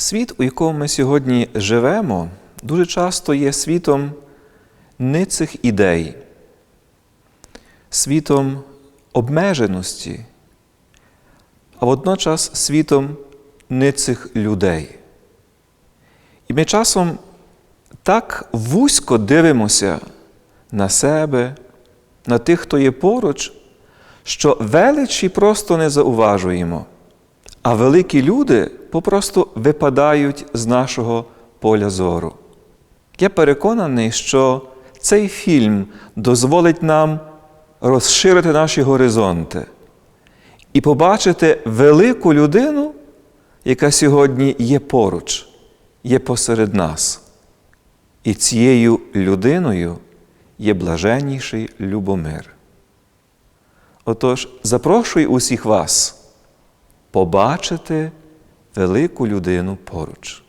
Світ, у якому ми сьогодні живемо, дуже часто є світом ницих ідей, світом обмеженості, а водночас світом ницих людей. І ми часом так вузько дивимося на себе, на тих, хто є поруч, що величі просто не зауважуємо, а великі люди попросту випадають з нашого поля зору. Я переконаний, що цей фільм дозволить нам розширити наші горизонти і побачити велику людину, яка сьогодні є поруч, є посеред нас. І цією людиною є блаженніший Любомир. Отож, запрошую усіх вас побачити велику людину поруч.